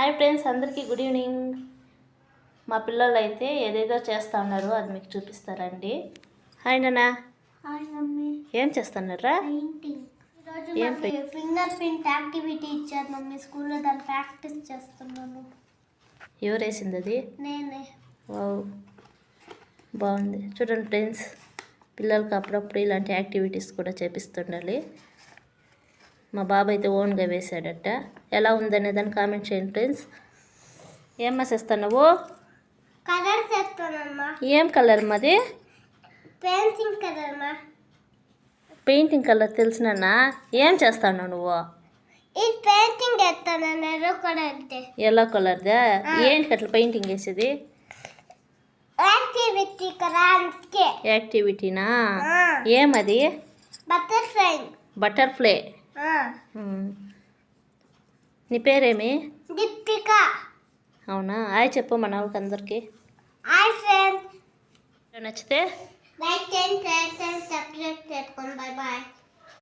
Hi friends అందరికీ good evening. మా పిల్లలు అయితే ఏదేదో చేస్తా ఉన్నారు అది మీకు చూపిస్తారండి. Hi mummy. ఏం చేస్తున్నారా? ఏం ఫింగర్ ప్రింట్ యాక్టివిటీ ఇచ్చారు మమ్మీ స్కూల్లో దాన్ని ప్రాక్టీస్ చేస్తున్నాను. ఎవరు వేసింది అది నేనే బాగుంది. చూడండి ఫ్రెండ్స్ పిల్లలకి అప్పుడప్పుడు ఇలాంటి యాక్టివిటీస్ కూడా చేపిస్తుండాలి. మా బాబు అయితే ఓన్గా వేసాడట ఎలా ఉందనే దాన్ని కామెంట్ చేయండి ఫ్రెండ్స్. ఏం మసేస్తున్నావు కలర్ చేస్తానమ్మా. ఏం కలర్ మాది? పెన్సిల్ కలర్ మా. పెయింటింగ్ కలర్ తెలిసినా ఏం చేస్తావు నువ్వు? ఇది పెయింటింగ్ వేస్తాను ఎర్ర కలర్ ఎల్లో కలర్దా ఏంటి అట్లా పెయింటింగ్ వేసేది? యాక్టివిటీ కదా అందుకే యాక్టివిటీనా ఏమది బటర్ఫ్లై. బటర్ఫ్లై. నీ పేరేమి? దీపిక. అవునా? హాయ్ చెప్పు మన వాళ్ళకి అందరికీ. Hi friends. నచ్చితే? లైక్ చేయండి షేర్ చేయండి సబ్స్క్రైబ్ చేసుకోండి బాయ్ బాయ్